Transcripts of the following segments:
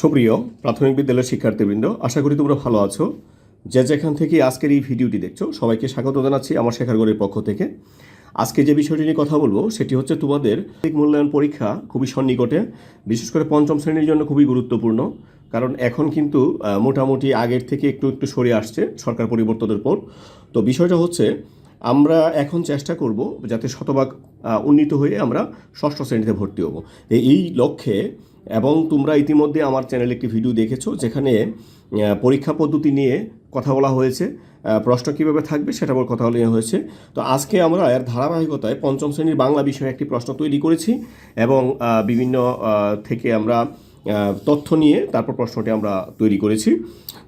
সুপ্রিয় প্রাথমিক বিদ্যালয়ের শিক্ষার্থীবৃন্দ, আশা করি তোমরা ভালো আছো। যে যেখান থেকে আজকের এই ভিডিওটি দেখছ, সবাইকে স্বাগত জানাচ্ছি আমার শেখারগড়ের পক্ষ থেকে। আজকে যে বিষয়টি নিয়ে কথা বলব, সেটি হচ্ছে তোমাদের মূল্যায়ন পরীক্ষা খুবই সন্নিকটে, বিশেষ করে পঞ্চম শ্রেণির জন্য খুবই গুরুত্বপূর্ণ। কারণ এখন কিন্তু মোটামুটি আগের থেকে একটু একটু সরে আসছে সরকার পরিবর্তনের পর। তো বিষয়টা হচ্ছে, আমরা এখন চেষ্টা করব যাতে শতভাগ উন্নীত হয়ে আমরা ষষ্ঠ শ্রেণীতে ভর্তি হব। এই লক্ষ্যে এবং তোমরা ইতিমধ্যে আমার চ্যানেলে একটি ভিডিও দেখেছ যেখানে পরীক্ষা পদ্ধতি নিয়ে কথা বলা হয়েছে। প্রশ্ন কীভাবে থাকবে সেটা বলে কথা বলা হয়েছে। তো আজকে আমরা এর ধারাবাহিকতায় পঞ্চম শ্রেণির বাংলা বিষয়ে একটি প্রশ্ন তৈরি করেছি এবং বিভিন্ন থেকে আমরা তথ্য নিয়ে তারপর প্রশ্নটি আমরা তৈরি করেছি।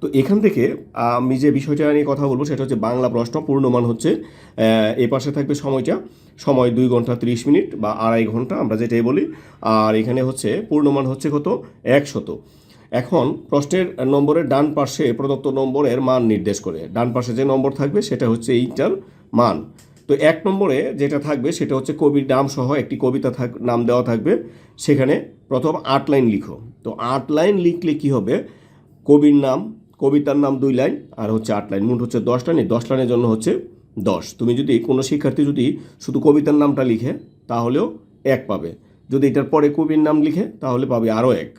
তো এখান থেকে আমি যে বিষয়টা নিয়ে কথা বলব সেটা হচ্ছে বাংলা প্রশ্ন, পূর্ণমান হচ্ছে এ পাশে থাকবে সময়টা। সময় দুই ঘণ্টা তিরিশ মিনিট বা আড়াই ঘণ্টা, আমরা যেটাই বলি। আর এখানে হচ্ছে পূর্ণমান হচ্ছে কত? একশত। এখন প্রশ্নের নম্বরের ডান পাশে প্রদত্ত নম্বরের মান নির্দেশ করে। ডান পাশে যে নম্বর থাকবে সেটা হচ্ছে এইটার মান। তো এক নম্বরে যেটা থাকবে সেটা হচ্ছে কবির নাম সহ একটি কবিতা থাক, নাম দেওয়া থাকবে। সেখানে প্রথম আট লাইন লিখো। তো আট লাইন লিখলে কি হবে? কবির নাম, কবিতার নাম দুই লাইন আর হচ্ছে আট লাইন। মোট হচ্ছে দশ লাইন। দশ লাইনের জন্য হচ্ছে দশ। তুমি যদি কোনো শিক্ষার্থী যদি শুধু কবিতার নামটা লিখে, তাহলেও এক পাবে। যদি এটার পরে কবির নাম লিখে, তাহলে পাবে আরও এক।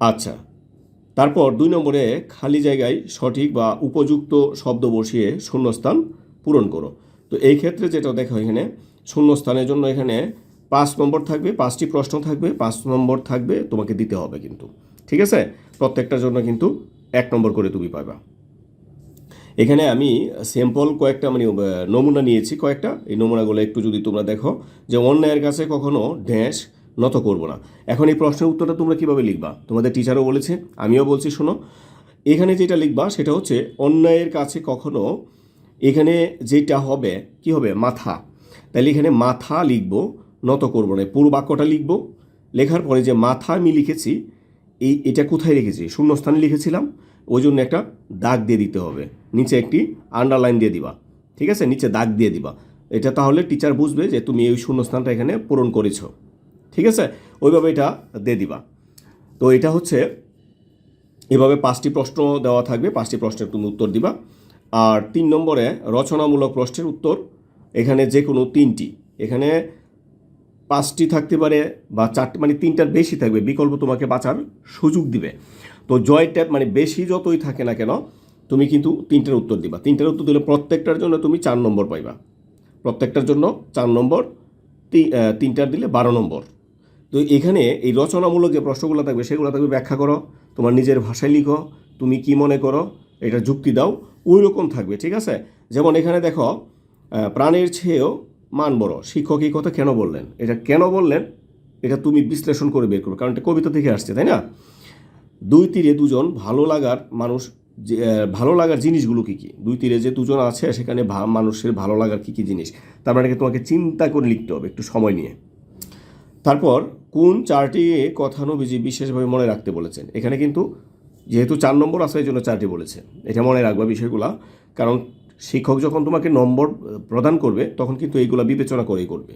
আচ্ছা। তারপর দুই নম্বরে খালি জায়গায় সঠিক বা উপযুক্ত শব্দ বসিয়ে শূন্যস্থান পূরণ করো। তো এই ক্ষেত্রে যেটা দেখো এখানে, শূন্যস্থানের জন্য এখানে পাঁচ নম্বর থাকবে, পাঁচটি প্রশ্ন থাকবে, পাঁচ নম্বর থাকবে, তোমাকে দিতে হবে কিন্তু। ঠিক আছে? প্রত্যেকটার জন্য কিন্তু এক নম্বর করে তুমি পাবা। এখানে আমি স্যাম্পল কয়েকটা মানে নমুনা নিয়েছি কয়েকটা। এই নমুনাগুলো একটু যদি তোমরা দেখো যে অন্যায়ের কাছে কখনো ঢ্যাঁস নত করব না। এখন এই প্রশ্নের উত্তরটা তোমরা কীভাবে লিখবা? তোমাদের টিচারও বলেছে, আমিও বলছি, শোনো। এখানে যেটা লিখবা সেটা হচ্ছে, অন্যায়ের কাছে কখনো এখানে যেটা হবে, কি হবে? মাথা। তাহলে এখানে মাথা লিখব, নত করব না পুরো বাক্যটা লিখব। লেখার পরে যে মাথা আমি লিখেছি, এই এটা কোথায় রেখেছি? শূন্যস্থানে লিখেছিলাম, ওই জন্য একটা দাগ দিয়ে দিতে হবে। নিচে একটি আন্ডারলাইন দিয়ে দিবা, ঠিক আছে? নিচে দাগ দিয়ে দিবা। এটা তাহলে টিচার বুঝবে যে তুমি এই শূন্যস্থানটা এখানে পূরণ করেছ, ঠিক আছে? ওইভাবে এটা দিয়ে দিবা। তো এটা হচ্ছে, এভাবে পাঁচটি প্রশ্ন দেওয়া থাকবে, পাঁচটি প্রশ্নের তুমি উত্তর দিবা। আর তিন নম্বরে রচনামূলক প্রশ্নের উত্তর, এখানে যে কোনো তিনটি। এখানে পাঁচটি থাকতে পারে বা চারটি মানে তিনটার বেশি থাকবে, বিকল্প তোমাকে বাঁচার সুযোগ দিবে। তো জয় ট্যাপ মানে বেশি যতই থাকে না কেন, তুমি কিন্তু তিনটার উত্তর দিবা। তিনটার উত্তর দিলে প্রত্যেকটার জন্য তুমি চার নম্বর পাইবা। প্রত্যেকটার জন্য চার নম্বর তিনটার দিলে বারো নম্বর। তো এখানে এই রচনামূলক যে প্রশ্নগুলো থাকবে, সেগুলো থাকবে ব্যাখ্যা করো। তোমার নিজের ভাষায় লিখো। তুমি কি মনে করো? এটা যুক্তি দাও। ওই রকম থাকবে, ঠিক আছে? যেমন এখানে দেখো প্রাণের চেয়েও মান বড়। শিক্ষক এই কথা কেন বললেন? এটা কেন বললেন? এটা তুমি বিশ্লেষণ করে বের করো কারণ এটা কবিতা থেকে আসছে, তাই না? দুই তীরে দুজন ভালো লাগার মানুষ, যে ভালো লাগার জিনিসগুলো কী কী? দুই তীরে যে দুজন আছে, সেখানে মানুষের ভালো লাগার কী কী জিনিস? তার মানে তোমাকে চিন্তা করে লিখতে হবে একটু সময় নিয়ে। তারপর কোন চারটি কথা বিশেষভাবে মনে রাখতে বলেছেন? এখানে কিন্তু যেহেতু চার নম্বর আছে এই জন্য চারটি বলেছে, এটা মনে রাখবা বিষয়গুলা। কারণ শিক্ষক যখন তোমাকে নম্বর প্রদান করবে, তখন কিন্তু এইগুলা বিবেচনা করেই করবে।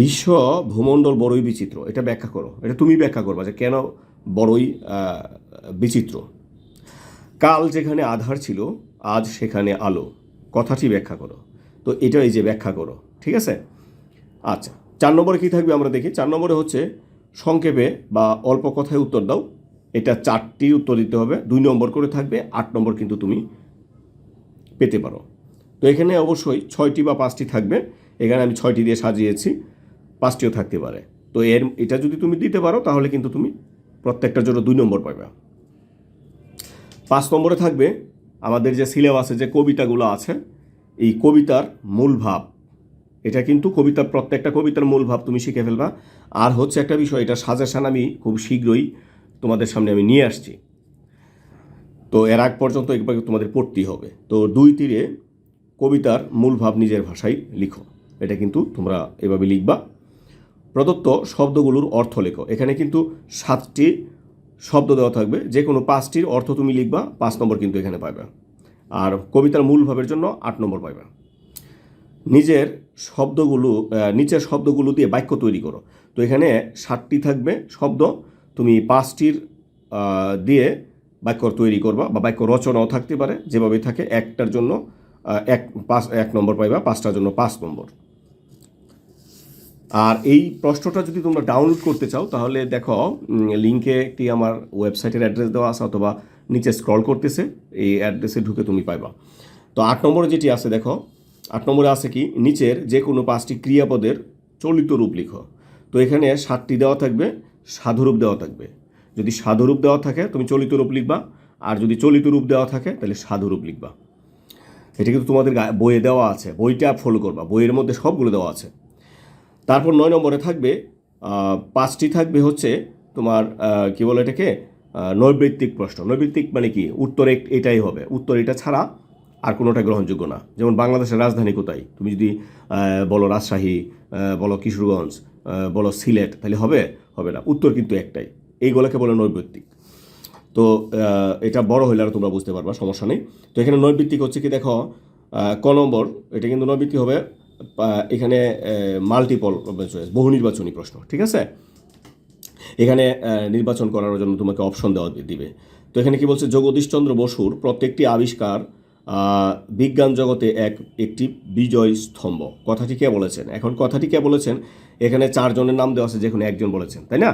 বিশ্ব ভূমণ্ডল বড়ই বিচিত্র, এটা ব্যাখ্যা করো। এটা তুমি ব্যাখ্যা করবা যে কেন বড়ই বিচিত্র। কাল যেখানে আধার ছিল, আজ সেখানে আলো। কথাটি ব্যাখ্যা করো। তো এটা এই যে ব্যাখ্যা করো, ঠিক আছে? আচ্ছা চার নম্বরে কী থাকবে আমরা দেখি? চার নম্বরে হচ্ছে সংক্ষেপে বা অল্প কথায় উত্তর দাও। এটা চারটি উত্তর দিতে হবে। দুই নম্বর করে থাকবে, আট নম্বর কিন্তু তুমি পেতে পারো। তো এখানে অবশ্যই ছয়টি বা পাঁচটি থাকবে। এখানে আমি ছয়টি দিয়ে সাজিয়েছি, পাঁচটিও থাকতে পারে। তো এর, এটা যদি তুমি দিতে পারো, তাহলে কিন্তু তুমি প্রত্যেকটার জন্য দুই নম্বর পাবে পাঁচ নম্বরে থাকবে আমাদের যে সিলেবাসে যে কবিতাগুলো আছে, এই কবিতার মূল ভাব। এটা কিন্তু কবিতার, প্রত্যেকটা কবিতার মূল ভাব তুমি শিখে ফেলবা। আর হচ্ছে একটা বিষয়, এটা সাজেশান আমি খুব শীঘ্রই তোমাদের সামনে আমি নিয়ে আসছি। তো এর আগ পর্যন্ত একবার তোমাদের পড়তেই হবে। তো দুই তীরে কবিতার মূল ভাব নিজের ভাষায় লিখো। এটা কিন্তু তোমরা এভাবে লিখবা। প্রদত্ত শব্দগুলোর অর্থ লেখো। এখানে কিন্তু সাতটি শব্দ দেওয়া থাকবে। যে কোনো পাঁচটির অর্থ তুমি লিখবা, পাঁচ নম্বর কিন্তু এখানে পাবে আর কবিতার মূল ভাবের জন্য আট নম্বর পাবে নিজের শব্দগুলো নিচের শব্দগুলো দিয়ে বাক্য তৈরি করো। তো এখানে সাতটি থাকবে শব্দ। তুমি পাঁচটির দিয়ে বাক্য তৈরি করবা বা বাক্য রচনাও থাকতে পারে যেভাবে থাকে, একটার জন্য এক পাঁচ, এক নম্বর পাইবা, পাঁচটার জন্য পাঁচ নম্বর। আর এই প্রশ্নটা যদি তোমরা ডাউনলোড করতে চাও, তাহলে দেখো লিঙ্কে একটি আমার ওয়েবসাইটের অ্যাড্রেস দেওয়া আছে, অথবা নিচে স্ক্রল করতেছে, এই অ্যাড্রেসে ঢুকে তুমি পাইবা। তো আট নম্বরে যেটি আছে, দেখো, আট নম্বরে আছে কি, নিচের যে কোনো পাঁচটি ক্রিয়াপদের চলিত রূপ লিখো। তো এখানে সাতটি দেওয়া থাকবে সাধুরূপ দেওয়া থাকবে। যদি সাধুরূপ দেওয়া থাকে, তুমি চলিত রূপ লিখবা। আর যদি চলিত রূপ দেওয়া থাকে, তাহলে সাধুরূপ লিখবা। এটা কিন্তু তোমাদের বইয়ে দেওয়া আছে। বইটা ফলো করবা। বইয়ের মধ্যে সবগুলো দেওয়া আছে। তারপর নয় নম্বরে থাকবে পাঁচটি থাকবে হচ্ছে তোমার কি বলে এটাকে? নৈবৃত্তিক প্রশ্ন। নৈবৃত্তিক মানে কি? উত্তর এটাই হবে। উত্তর এটা ছাড়া আর কোনোটা গ্রহণযোগ্য না। যেমন বাংলাদেশের রাজধানী কোথায়? তুমি যদি বলো রাজশাহী বলো কিশোরগঞ্জ বলো সিলেট, তাহলে হবে হবে না। উত্তর কিন্তু একটাই, এই এইগুলোকে বলে নৈবৃত্তিক। তো এটা বড় হইলে আর তোমরা বুঝতে পারবা, সমস্যা নেই। তো এখানে নৈবৃত্তিক হচ্ছে কি দেখো ক নম্বর, এটা কিন্তু নৈবৃত্তিক হবে এখানে মাল্টিপল বহু নির্বাচনী প্রশ্ন, ঠিক আছে? এখানে নির্বাচন করার জন্য তোমাকে অপশন দেওয়া দিবে। তো এখানে কি বলছে জগদীশচন্দ্র বসুর প্রত্যেকটি আবিষ্কার বিজ্ঞান জগতে এক, একটি বিজয় স্তম্ভ। কথাটি কে বলেছেন? এখন কথাটি কে বলেছেন? এখানে চারজনের নাম দেওয়া আছে, যেখানে একজন বলেছেন, তাই না?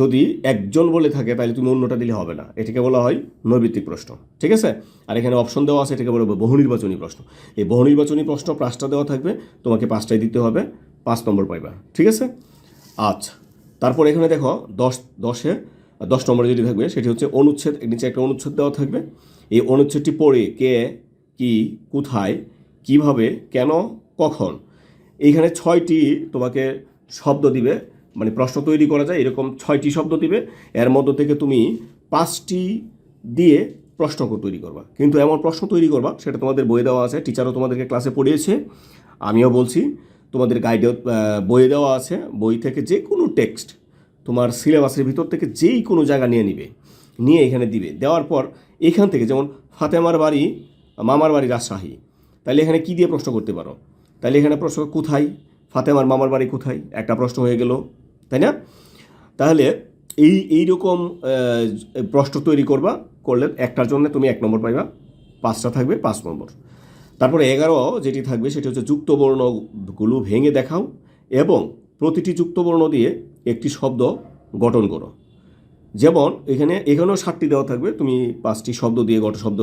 যদি একজন বলে থাকে, তাহলে তুমি অন্যটা দিলে হবে না। এটাকে বলা হয় নৈবিত্তিক প্রশ্ন, ঠিক আছে? আর এখানে অপশন দেওয়া আছে, এটাকে বলা হবে বহু নির্বাচনী প্রশ্ন। এই বহু নির্বাচনী প্রশ্ন পাঁচটা দেওয়া থাকবে, তোমাকে পাঁচটাই দিতে হবে, পাঁচ নম্বর পাইবা, ঠিক আছে? আচ্ছা তারপর এখানে দেখো, দশ, দশে, দশ নম্বরে যেটি থাকবে, সেটি হচ্ছে অনুচ্ছেদ নিচে একটা অনুচ্ছেদ দেওয়া থাকবে। এই অনুচ্ছেদটি পড়ে কে, কি, কোথায়, কীভাবে, কেন, কখন? এইখানে ছয়টি তোমাকে শব্দ দিবে মানে প্রশ্ন তৈরি করা যায়, এরকম ছয়টি শব্দ দিবে। এর মধ্য থেকে তুমি পাঁচটি দিয়ে প্রশ্ন তৈরি করবা। কিন্তু এমন প্রশ্ন তৈরি করবা, সেটা তোমাদের বই দেওয়া আছে, টিচারও তোমাদেরকে ক্লাসে পড়িয়েছে। আমিও বলছি, তোমাদের গাইডেও বইয়ে দেওয়া আছে, বই থেকে যে কোনো টেক্সট তোমার সিলেবাসের ভিতর থেকে যেই কোনো জায়গা নিয়ে নিবে, নিয়ে এখানে দিবে। দেওয়ার পর এখান থেকে যেমন ফাতেমার বাড়ি, মামার বাড়ি রাজশাহী, তাহলে এখানে কি দিয়ে প্রশ্ন করতে পারো? তাহলে এখানে প্রশ্ন, কোথায়? ফাতেমার মামার বাড়ি কোথায়? একটা প্রশ্ন হয়ে গেল, তাই না? তাহলে এই এই রকম প্রশ্ন তৈরি করবা, করলে একটার জন্য তুমি এক নম্বর পাইবা, পাঁচটা থাকবে, পাঁচ নম্বর। তারপরে এগারো, যেটি থাকবে সেটি হচ্ছে যুক্তবর্ণগুলো ভেঙে দেখাও এবং প্রতিটি যুক্তবর্ণ দিয়ে একটি শব্দ গঠন করো। যেমন এখানে, এখানেও সাতটি দেওয়া থাকবে, তুমি পাঁচটি শব্দ দিয়ে গঠন, শব্দ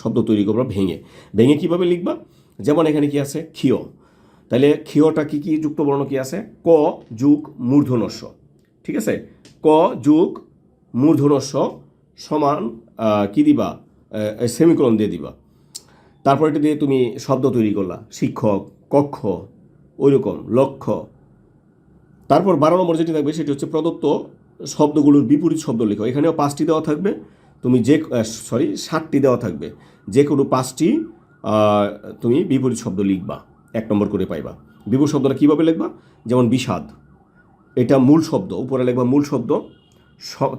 শব্দ তৈরি করবা ভেঙে। ভেঙে কীভাবে লিখবা? যেমন এখানে কি আছে? ক্ষীয়। তাহলে ক্ষীয়টা কি কি? যুক্তবর্ণ কি আছে? ক যুগ মূর্ধনস্য ঠিক আছে? ক যুগ মূর্ধনস্য সমান কি দিবা? সেমিকলন দিয়ে দিবা। তারপর এটা দিয়ে তুমি শব্দ তৈরি করলা। শিক্ষক, কক্ষ, ওইরকম লক্ষ্য তারপর বারো নম্বর যেটি থাকবে সেটি হচ্ছে প্রদত্ত শব্দগুলোর বিপরীত শব্দ লেখো। এখানেও পাঁচটি দেওয়া থাকবে। তুমি যে সরি, সাতটি দেওয়া থাকবে। যে কোনো পাঁচটি তুমি বিপরীত শব্দ লিখবা, এক নম্বর করে পাইবা। বিপরীত শব্দটা কীভাবে লিখবা? যেমন বিষাদ, এটা মূল শব্দ, উপরে লিখবা মূল শব্দ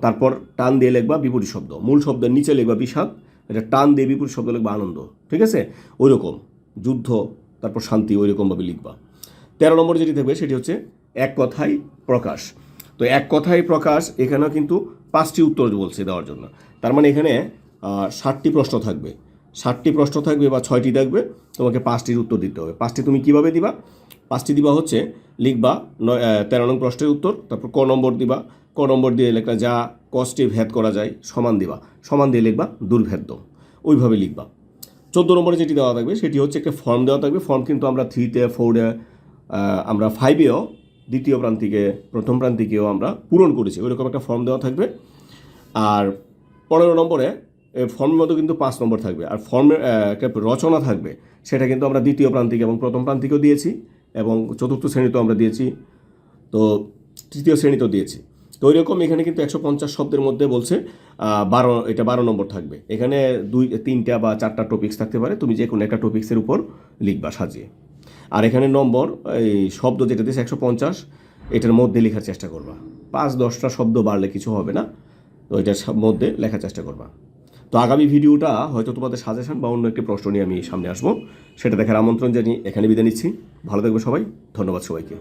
তারপর টান দিয়ে লিখবা বিপরীত শব্দ। মূল শব্দের নিচে লিখবা বিষাদ, এটা টান দিয়ে বিপরীত শব্দ লিখবা আনন্দ, ঠিক আছে? ওই রকম যুদ্ধ, তারপর শান্তি ওই রকমভাবে লিখবা। তেরো নম্বর যেটি থাকবে, সেটি হচ্ছে এক কথাই প্রকাশ। তো এক কথাই প্রকাশ, এখানেও কিন্তু পাঁচটি উত্তর বলছে দেওয়ার জন্য। তার মানে এখানে ষাটটি প্রশ্ন থাকবে। ষাটটি প্রশ্ন থাকবে বা ছয়টি থাকবে, তোমাকে পাঁচটির উত্তর দিতে হবে। পাঁচটি তুমি কীভাবে দিবা? পাঁচটি দিবা হচ্ছে লিখবা তেরো নং প্রশ্নের উত্তর, তারপর ক নম্বর দিবা। ক নম্বর দিয়ে লেখা যা কষ্টে ভেদ করা যায়, সমান দিবা। সমান দিয়ে লিখবা দুর্ভেদ্য। ওইভাবে লিখবা। চোদ্দ নম্বরে যেটি দেওয়া থাকবে, সেটি হচ্ছে একটা ফর্ম দেওয়া থাকবে। ফর্ম কিন্তু আমরা থ্রিতে ফোরে আমরা ফাইভেও দ্বিতীয় প্রান্তিকে, প্রথম প্রান্তিকেও আমরা পূরণ করেছি। ওইরকম একটা ফর্ম দেওয়া থাকবে। আর পনেরো নম্বরে ফর্মের মধ্যে কিন্তু পাঁচ নম্বর থাকবে। আর ফর্মের রচনা থাকবে, সেটা কিন্তু আমরা দ্বিতীয় প্রান্তিক এবং প্রথম প্রান্তিকেও দিয়েছি এবং চতুর্থ শ্রেণীতেও আমরা দিয়েছি। তো তৃতীয় শ্রেণীতেও দিয়েছি। তো ওই রকম এখানে কিন্তু একশো পঞ্চাশ শব্দের মধ্যে বলছে বারো, এটা বারো নম্বর থাকবে। এখানে দুই, তিনটা বা চারটা টপিক্স থাকতে পারে, তুমি যে কোনো একটা টপিক্সের উপর লিখবা, সাজিয়ে। আর এখানে নম্বর, এই শব্দ যেটা দিয়েছে একশো পঞ্চাশ, এটার মধ্যে লেখার চেষ্টা করবা। পাঁচ, দশটা শব্দ বাড়লে কিছু হবে না, তো এটার মধ্যে লেখার চেষ্টা করবা। তো আগামী ভিডিওটা হয়তো তোমাদের সাজেশন বা অন্য একটি প্রশ্ন নিয়ে আমি সামনে আসব। সেটা দেখার আমন্ত্রণ জানিয়ে এখানে বিদায় নিচ্ছি। ভালো থাকবে সবাই। ধন্যবাদ সবাইকে।